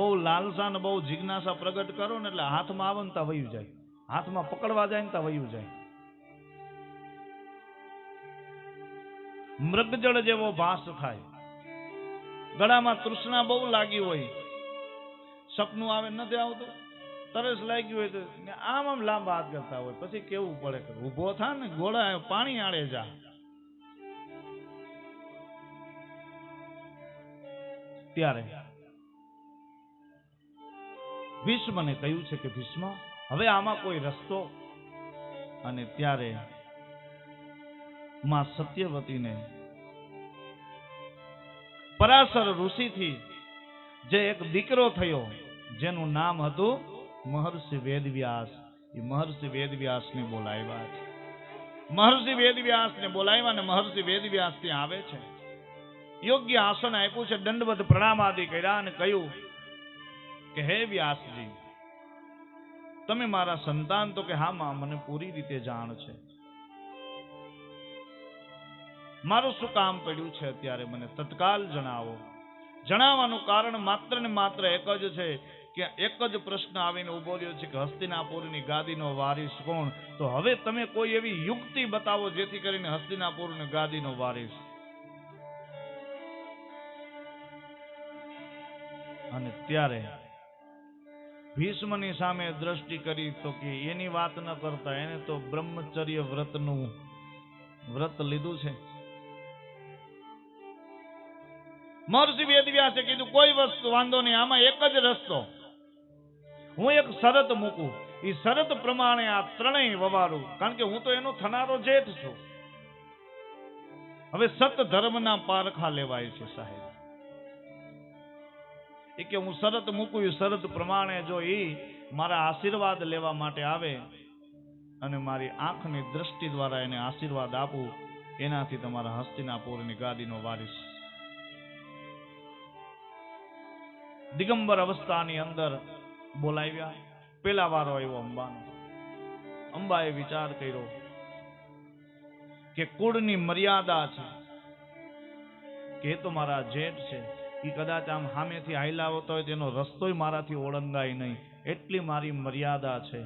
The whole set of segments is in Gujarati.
બહુ લાલસા ને બહુ જિજ્ઞાસા પ્રગટ કરો ને એટલે હાથમાં આવે વયું જાય. હાથમાં પકડવા જાય ને વયું જાય. મૃગજળ જેવો ભાસ થાય ગળામાં તૃષ્ણા બહુ લાગી હોય. સપનું આવે નથી આવતું. તરસ લાગી હોય તો આમ આમ લાંબા હાથ કરતા હોય. પછી કેવું પડે કે ઊભો થા ને ગોળા પાણી આડે જા. ત્યારે ભીષ્મને કહ્યું છે કે, ભીષ્મ, હવે આમાં કોઈ રસ્તો? અને ત્યારે માં સત્યવતીને પરાશર ઋષિથી જે એક દીકરો થયો, જેનું નામ હતું મહર્ષિ વેદવ્યાસ. એ મહર્ષિ વેદવ્યાસને બોલાવ્યા છે. મહર્ષિ વેદવ્યાસને બોલાવ્યા અને મહર્ષિ વેદવ્યાસ ત્યાં આવે છે. યોગ્ય આસન આપ્યું છે, દંડવત પ્રણામ આદિ કર્યા અને કહ્યું કે હે વ્યાસજી, તમે મારા સંતાન તો કે હા માં મને પૂરી રીતે જાણ છે. મારું શું કામ પડ્યું છે અત્યારે મને તત્કાલ જણાવો. જણાવવાનું કારણ માત્ર ને માત્ર એક જ છે કે એક જ પ્રશ્ન આવીને ઊભો રહ્યો છે કે હસ્તિનાપુરની ગાદીનો વારિસ કોણ? તો હવે તમે કોઈ એવી યુક્તિ બતાવો જેથી કરીને હસ્તિનાપુરની ગાદીનો વારિસ અને ત્યારે ભીષ્મની સામે દ્રષ્ટિ કરી તો કે એની વાત ન કરતા એને તો બ્રહ્મચર્ય વ્રતનું વ્રત લીધું છે. મહર્ષિ વેદવ્યાસે કીધું, કોઈ વસ્તુ, વાંધો નહીં, આમાં એક જ રસ્તો. હું એક શરત મૂકું. એ શરત પ્રમાણે આ ત્રણેય વવારું. કારણ કે હું તો એનો થનારો જેઠ છું. હવે સત ધર્મના પારખા લેવાય છે સાહેબ. કે હું શરત મૂકું, શરત પ્રમાણે જો એ મારા આશીર્વાદ લેવા માટે આવે અને મારી આંખની દ્રષ્ટિ દ્વારા એને આશીર્વાદ આપું, એનાથી તમારા હસ્તિનાપુરની ગાદીનો વારિસ દિગંબર અવસ્થાની અંદર બોલાવ્યા. પેલા વારો આવ્યો અંબાનો. અંબાએ વિચાર કર્યો કે કુળની મર્યાદા છે, કે તો મારા જેઠ છે. એ કદાચ આમ સામેથી હાયલા આવતો હોય તેનો રસ્તોય મારાથી ઓળંગાય નહીં. એટલી મારી મર્યાદા છે.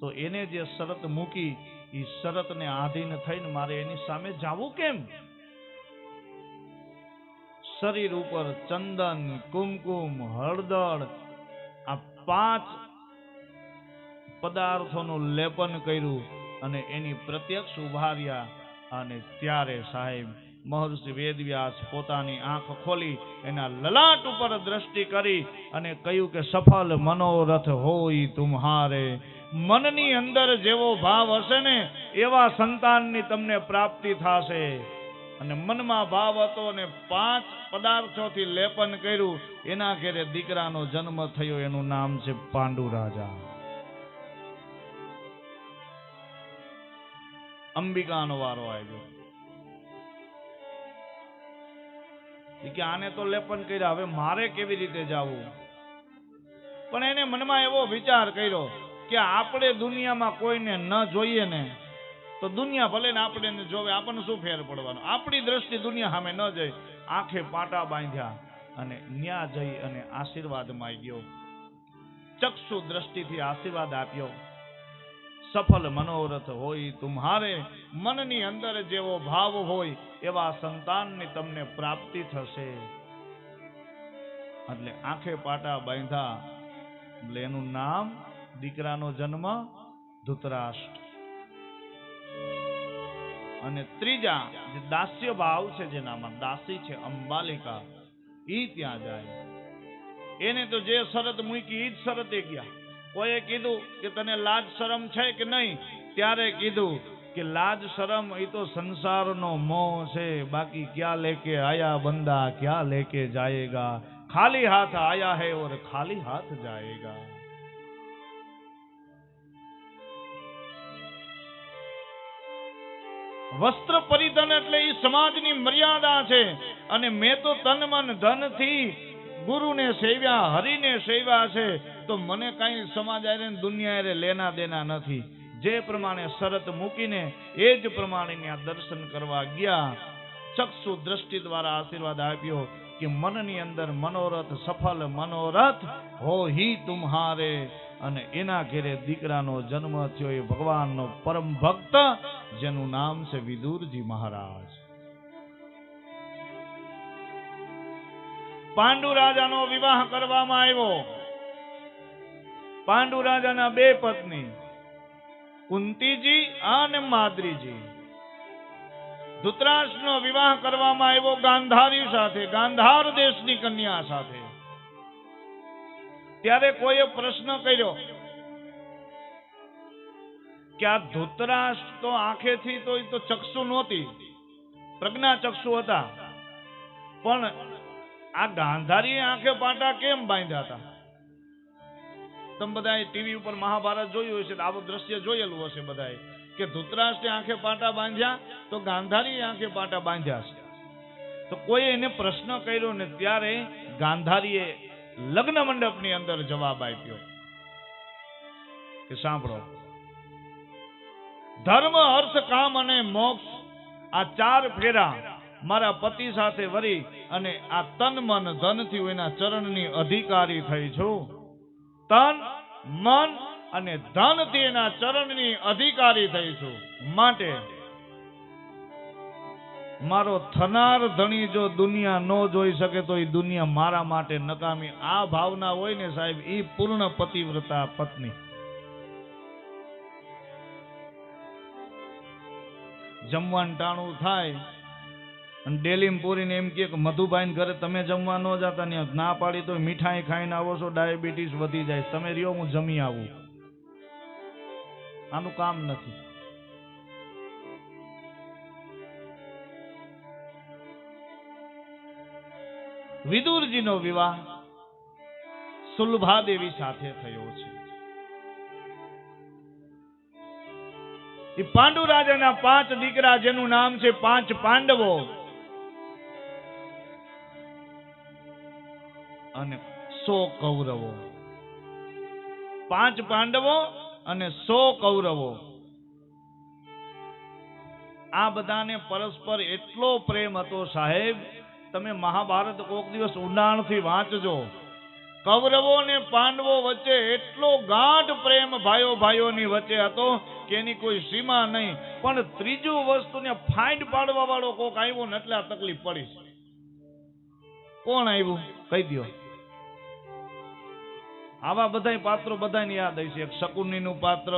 તો એને જે શરત મૂકી એ શરતને આધીન થઈને મારે એની સામે જાવું કેમ? શરીર ઉપર ચંદન, કુમકુમ હળદર આ પાંચ પદાર્થોનું લેપન કર્યું અને એની પ્રત્યક્ષ ઉભાર્યા અને ત્યારે સાહેબ મહર્ષિ વેદવ્યાસ પોતાની આંખ ખોલી એના લલાટ ઉપર દ્રષ્ટિ કરી અને કહ્યું કે, સફળ મનોરથ હોય તુમ્હારે. મનની અંદર જેવો ભાવ હશે ને, એવા સંતાનની તમને પ્રાપ્તિ થશે. અને મનમાં ભાવ હતો ને પાંચ પદાર્થોથી લેપન કર્યું. એના ઘેરે દીકરાનો જન્મ થયો, એનું નામ છે પાંડુ રાજા અંબિકાનો વારો આવ્યો. કે આને તો લેપન કર્યા, હવે મારે કેવી રીતે જવું? પણ એને મનમાં એવો વિચાર કર્યો કે આપણે દુનિયામાં કોઈને ન જોઈએ ને, તો દુનિયા ભલે ને આપણે જોવે, આપણને શું ફેર પડવાનો? આપણી દ્રષ્ટિ દુનિયા સામે ન જઈ આંખે પાટા બાંધ્યા અને ન્યા જઈ અને આશીર્વાદ માંગ્યો. ચક્ષુ દ્રષ્ટિથી આશીર્વાદ આપ્યો. સફળ મનોરથ હોય તુમ્હારે મનની અંદર જેવો ભાવ હોય એવા સંતાનની તમને પ્રાપ્તિ થશે. એટલે આંખે પાટા બાંધા એનું નામ, દીકરાનો જન્મ, ધૂતરાષ્ટ્ર. અને ત્રીજા જે દાસ્ય ભાવ છે, જેનામાં દાસી છે, અંબાલિકા, ઈ ત્યાં જાય. એને તો જે શરત મૂકી, ઈ જ શરતે ગયા. કોઈએ કીધું કે તને લાજ શરમ છે કે નહીં? ત્યારે કીધું કે લાજ શરમ એ તો સંસારનો મોહ છે. બાકી ક્યાં લેકે આયા બંદા, ક્યાં લેકે જાયેગા? ખાલી હાથ આયા હે ઓર ખાલી હાથ જાયેગા. વસ્ત્ર પરિધન એટલે એ સમાજની મર્યાદા છે. અને મેં તો તન મન ધનથી ગુરુને સેવ્યા, હરિને સેવ્યા છે. તો મને કાંઈ સમાજ આરે દુનિયા આરે લેના દેના નથી. જે પ્રમાણે શરત મૂકીને એ જ પ્રમાણે દર્શન કરવા ગયા, ચક્ષુ દ્રષ્ટિ દ્વારા આશીર્વાદ આપ્યો કે મનની અંદર મનોરથ, સફળ મનોરથ હો હી તુમ્હારે. અને એના ઘેરે દીકરાનો જન્મ થયો એ ભગવાનનો પરમ ભક્ત, જેનું નામ છે વિદુરજી મહારાજ. પાંડુ રાજાનો વિવાહ કરવામાં આવ્યો. પાંડુ રાજાના બે પત્ની, કુંતીજી અને માદ્રીજી. ધૃતરાષ્ટ્રનો વિવાહ કરવામાં આવ્યો ગાંધારી સાથે, ગાંધાર દેશની કન્યા સાથે. ત્યારે કોઈએ પ્રશ્ન કર્યો, કે આ ધૃતરાષ્ટ્ર તો આંખેથી તો એ તો ચક્ષુ નહોતી, પ્રજ્ઞા ચક્ષુ હતા. પણ આ ગાંધારી આંખે પાટા કેમ બાંધ્યા હતા? તમે બધાએ ટીવી ઉપર મહાભારત જોયું હશે આવું દ્રશ્ય જોયેલું હશે બધાએ. કે ધૂતરાષ્ટ્રે આંખે પાટા બાંધ્યા તો ગાંધારી આંખે પાટા બાંધ્યા છે. તો કોઈ એને પ્રશ્ન કર્યો ને ત્યારે ગાંધારીએ લગ્ન મંડપની અંદર જવાબ આપ્યો. કે સાંભળો. ધર્મ, અર્થ, કામ અને મોક્ષ આ ચાર ફેરા મારા પતિ સાથે વરી અને આ તન, મન, ધનથી હું એના ચરણની અધિકારી થઈ છું. તન, મન અને ધન તેના ચરણની અધિકારી થઈશું. માટે મારો થનાર ધણી જો દુનિયા ન જોઈ શકે તો એ દુનિયા મારા માટે નકામી. આ ભાવના હોય ને સાહેબ એ પૂર્ણ પતિવ્રતા પત્ની. જમવાનું ટાણું થાય અને ડેલીમ પૂરીને એમ કે મધુભાઈને ઘરે તમે જમવા ન જતા ને ના પાડી તો મીઠાઈ ખાઈને આવો છો, ડાયાબિટીસ વધી જાય. તમે રહ્યો, હું જમી આવું. આનું કામ નથી. વિદુરજીનો વિવાહ સુલભાદેવી સાથે થયો છે. એ પાંડુ રાજાના પાંચ દીકરા, જેનું નામ છે પાંચ પાંડવો. અને સો કૌરવો. પાંચ પાંડવો અને સો કૌરવો. આ બધાને પરસ્પર એટલો પ્રેમ હતો સાહેબ, તમે મહાભારત કોક દિવસ ઊંડાણથી વાંચજો. કૌરવો ને પાંડવો વચ્ચે એટલો ગાઢ પ્રેમ ભાઈઓ ભાઈઓની વચ્ચે હતો કે એની કોઈ સીમા નહીં. પણ ત્રીજું વસ્તુને ફાઇન્ડ પાડવા વાળો કોક આવ્યો ને એટલે આ તકલીફ પડી. કોણ આવ્યું? કહી દો આવા બધા પાત્રો બધાને યાદ આવી છે. એક શકુનીનું પાત્ર,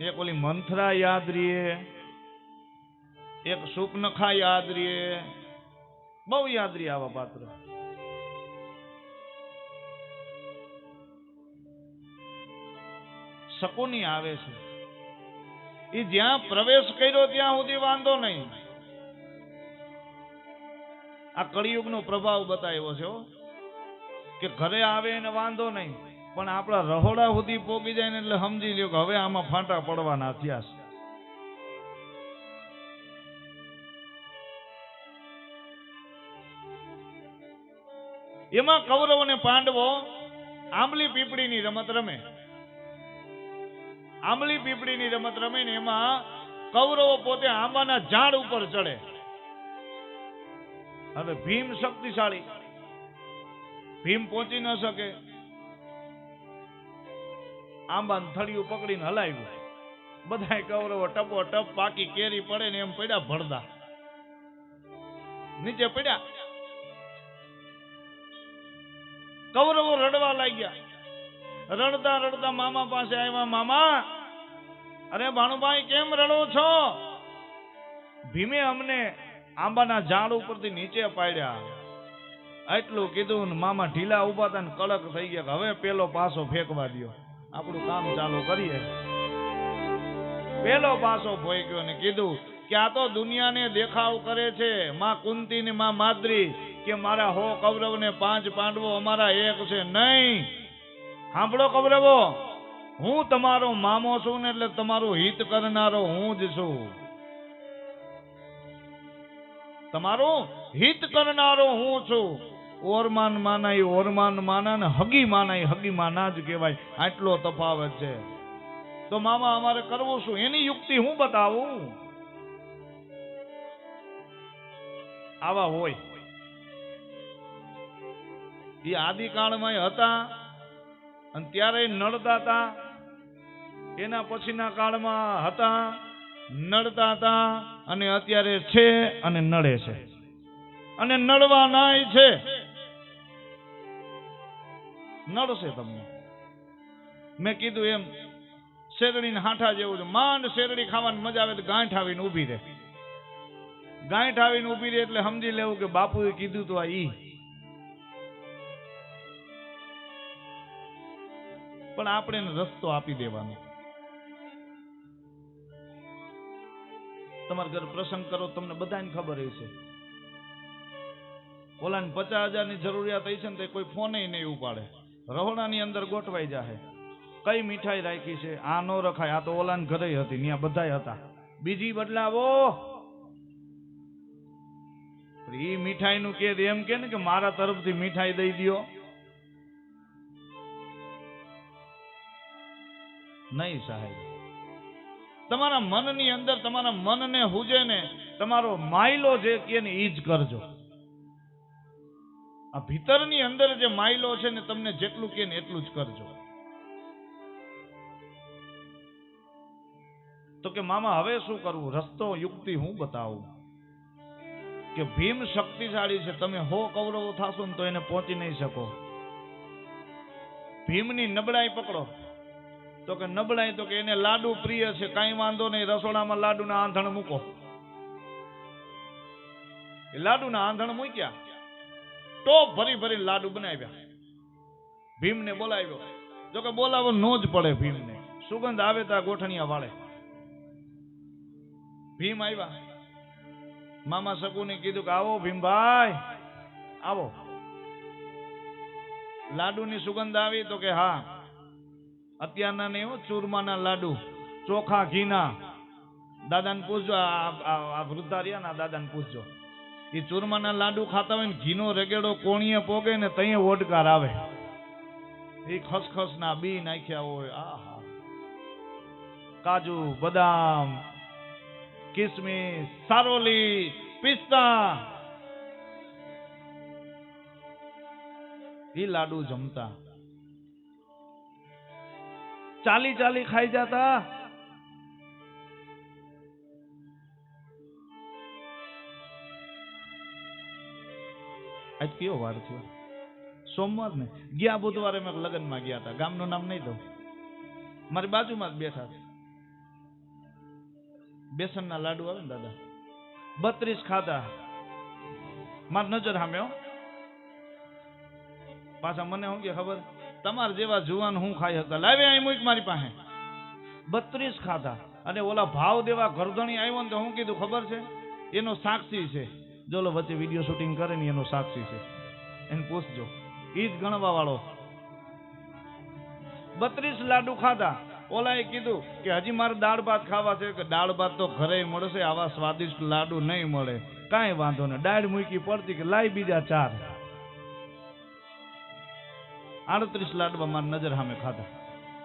એક ઓલી મંથરા યાદ રીએ એક સુપનખા યાદ રીએ બહુ યાદ રીએ આવા પાત્ર. શકુની આવે છે. એ જ્યાં પ્રવેશ કર્યો ત્યાં સુધી વાંધો નહીં. આ કળિયુગનો પ્રભાવ બતાવ્યો છે. કે ઘરે આવે એને વાંધો નહીં, પણ આપણા રહોડા સુધી પોગી જાય ને એટલે સમજી લ્યો કે હવે આમાં ફાંટા પડવાના થયા છે. એમાં કૌરવ અને પાંડવો આંબલી પીપળીની રમત રમે. આંબલી પીપળીની રમત રમે ને એમાં કૌરવો પોતે આંબાના ઝાડ ઉપર ચડે. હવે ભીમ શક્તિશાળી ભીમ પહોંચી ન શકે. આંબા થળિયું પકડીને હલાવ્યું. બધા કૌરવો ટપો ટપ પાકી કેરી પડે ને એમ પડ્યા ભરદા. નીચે પડ્યા. કૌરવો રડવા લાગ્યા. રડતા રડતા મામા પાસે આવ્યા, મામા, અરે ભાણુભાઈ કેમ રડો છો? ભીમે અમને આંબાના ઝાડ ઉપરથી નીચે પાડ્યા. એટલું કીધું મામા ઢીલા ઊભા હતા કડક થઈ ગયા હવે પેલો પાસો ફેંકવા દ્યો. આપણું કામ ચાલુ કરીએ. પેલો પાસો ફેંક્યો ને કીધું કે આ તો દુનિયાને દેખાવ કરે છે, માં કુંતી ને માં માદ્રી, કે મારા હો કૌરવ ને પાંચ પાંડવો અમારા એક છે. નહીં. સાંભળો કૌરવો, હું તમારો મામો છું ને એટલે તમારું હિત કરનારો હું જ છું. તમારું હિત કરનારો હું છું. ઓરમાન માના એ ઓરમાન માના ને હગી માના હગી માના જ કહેવાય. આટલો તફાવત છે. તો મામા, અમારે કરવું શું? એની યુક્તિ હું બતાવું? આવા હોય. એ આદિકાળમાં હતા અને ત્યારે નડતા હતા. એના પછીના કાળમાં હતા, નડતા હતા અને અત્યારે છે અને નડે છે. અને નડવા નાય છે. નડશે તમને. મેં કીધું એમ, શેરડીને હાંઠા જેવું છે માંડ શેરડી ખાવાની મજા આવે તો ગાંઠ આવીને ઊભી રહે. ગાંઠ આવીને ઊભી રહે એટલે સમજી લેવું કે બાપુએ કીધું તો આ ઈ. પણ આપણે એને રસ્તો આપી દેવાનો. તમારા ઘર પ્રસંગ કરો, તમને બધાને ખબર હશે. ઓલાને પચાસ હજારની જરૂરિયાત હશે ને તો કોઈ ફોને નહીં ઉપાડે. રહોડાની અંદર ગોઠવાઈ જાહે. કઈ મીઠાઈ રાખી છે? આ નો રખાય, આ તો ઓલાન ઘરે હતી ત્યાં બધાય હતા. બીજી બદલાવો. એ મીઠાઈ નું કે એમ કે ને કે મારા તરફથી મીઠાઈ દઈ દ્યો. નહીં સાહેબ. તમારા મનની અંદર, તમારા મનને હુજે ને, તમારો માયલો જે કે ને એ જ કરજો. આ ભીતરની અંદર જે માઇલો છે ને તમને જેટલું કે ને એટલું જ કરજો. તો કે મામા, હવે શું કરવું? રસ્તો યુક્તિ હું બતાવું? કે ભીમ શક્તિશાળી છે, તમે હો કૌરવો થાશો ને તો એને પહોંચી નહીં શકો. ભીમની નબળાઈ પકડો. તો કે નબળાઈ તો કે એને લાડુ પ્રિય છે, કાંઈ વાંધો નહીં, રસોડામાં લાડુના આંધણ મૂકો. એ લાડુના આંધણ મૂક્યા. ટોપ ભરી ભરી લાડુ બનાવ્યા. ભીમને બોલાવ્યો. જોકે બોલાવો નો જ પડે ભીમને. સુગંધ આવે તો ગોઠણિયા વાળે. ભીમ આવ્યા. મામા શકુને કીધું કે આવો ભીમભાઈ, આવો. લાડુની સુગંધ આવી તો કે હા, અત્યારના હો, ચૂરમાના લાડુ, ચોખા, ઘીના. દાદાને પૂછજો, આ- આ આ વૃદ્ધા રહ્યા ને દાદાને પૂછજો. એ ચૂરમાના લાડુ ખાતા હોય ને ઘીનો રેગેડો કોણીએ પોગે ને તઈએ ઓડકાર આવે. એ ખસખસ ના બી નાખ્યા હોય, આહા. કાજુ, બદામ, કિસમિસ, સારોલી, પિસ્તા. એ લાડુ જમતા. ચાલી ચાલી ખાઈ જતા. આજ કયો વાર થયો? સોમવાર ને ગયા બુધવારે મેં લગ્નમાં ગયા હતા. ગામનું નામ નહીં દઉં. મારી બાજુમાં જ બેઠા છે. બેસનના લાડુ આવે ને દાદા? બત્રીસ ખાધા. મારી નજર સામે હો. પાછા મને શું કે ખબર? તમાર જેવા જુવાન હું ખાઈ હતા લાવે અહીં મૂક મારી પાસે. બત્રીસ ખાધા. અને ઓલા ભાવ દેવા ગરદણી આવ્યો ને તો હું કીધું ખબર છે? એનો સાક્ષી છે. જો ઓલો વચ્ચે વીડિયો શૂટિંગ કરે ને એનો સાક્ષી છે. એને પૂછજો. એ જ ગણવા વાળો બત્રીસ લાડુ ખાધા. ઓલાએ કીધું કે હજી મારે દાળ ભાત ખાવા છે કે દાળ ભાત તો ઘરે મળશે, આવા સ્વાદિષ્ટ લાડુ નહીં મળે. કાંઈ વાંધો નહીં. દાળ મૂકી પડતી કે લાઈ બીજા ચાર. આડત્રીસ લાડવા મારી નજર સામે ખાધા.